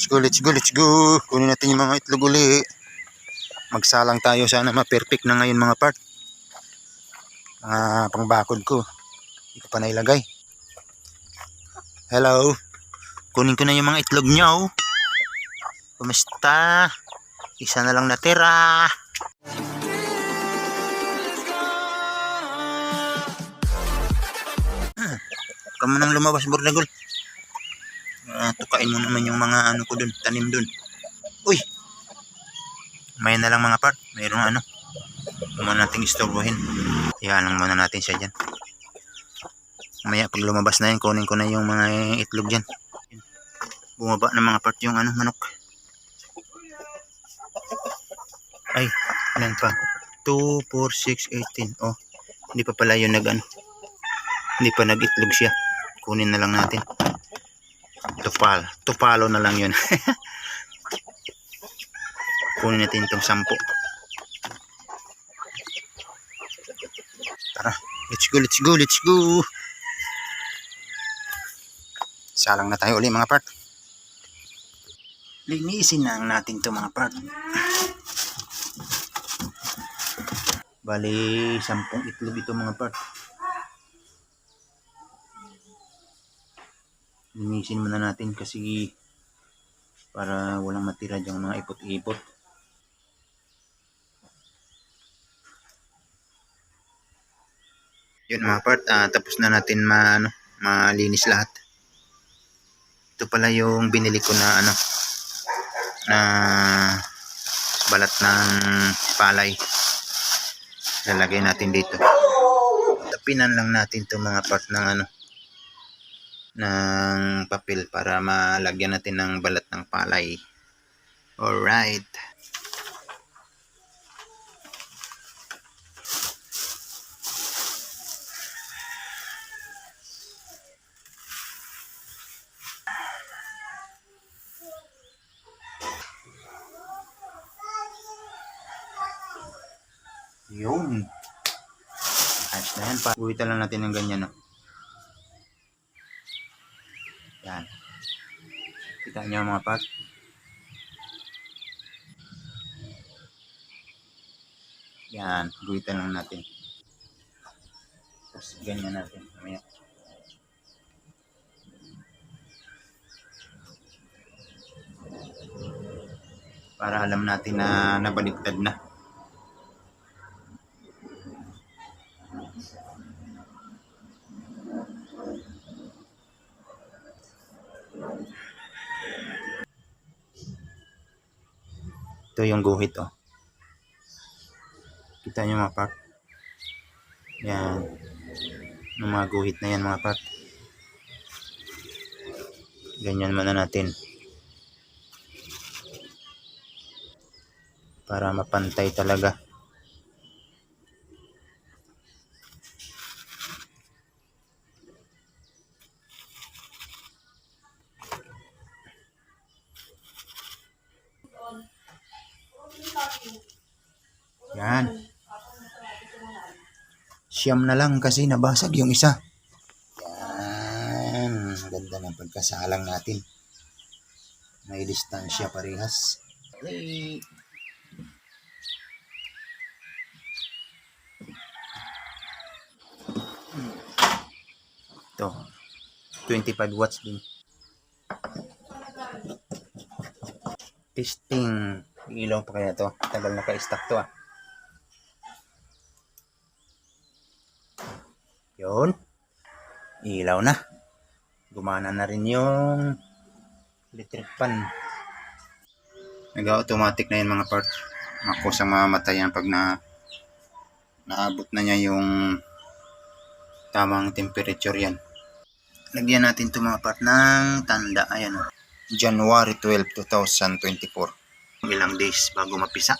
Let's go, let's go, let's go. Kunin natin yung mga itlog uli. Magsalang tayo. Sana ma-perfect na ngayon mga part. Ah, pangbakod ko. Hindi ko pa nailagay. Hello. Kunin ko na yung mga itlog niyo. Kumusta? Isa na lang natira. Kamu nang lumabas, Bordagol. Tukain mo naman yung mga ano ko dun, tanim dun. Uy! May na lang mga part. Mayroong ano. Huwag nating istorbohin. Yan lang muna natin siya dyan. Mamaya pag lumabas na yan, kunin ko na yung mga itlog dyan. Bumaba na mga part yung ano, manok. Ay, ilan pa? 2, 4, 6, 18. Oh, hindi pa pala yun nag ano. Hindi pa nag-itlog siya. Kunin na lang natin. Tupal. Tupalo na lang yun. Kunin natin itong sampo. Tara. Let's go, let's go, let's go. Salang na tayo uli mga part. Linisin na natin to mga part. Bali, sampung itlog ito mga part. Linisin muna natin kasi para walang matira dyan mga ipot-ipot. Yun mga part, ah, tapos na natin ma, ano, malinis lahat. Ito pala yung binili ko na ano, na balat ng palay. Lalagay natin dito. Tapinan lang natin to mga part ng ano, ng papel para malagyan natin ng balat ng palay. Alright. Yun. Ayos na yan. Pa. Uwitan lang natin ng ganyan. No? Yan. Kita niyo mga pat. Yan. Guhitan lang natin. Tapos ganyan natin. Mamaya. Para alam natin na nabaliktad na. Ito yung guhit oh. Kita nyo mga part. Yan. Yung mga guhit na yan mga part. Ganyan muna natin. Para mapantay talaga. Yan. Siyam na lang kasi nabasag yung isa. Yan. Ganda ng pagkasalang natin. May distansya parehas. Ito. 25 watts din. Testing. Ilaw pa kaya to. Tagal naka-stack to ah. Yun. Ilaw na. Gumana na rin yung electric fan. Nag-automatic na yun mga part. Makusang mamamatay yan pag na naabot na niya yung tamang temperature yan. Lagyan natin ito mga part ng tanda. Ayan o. January 12, 2024. Ilang days bago mapisa.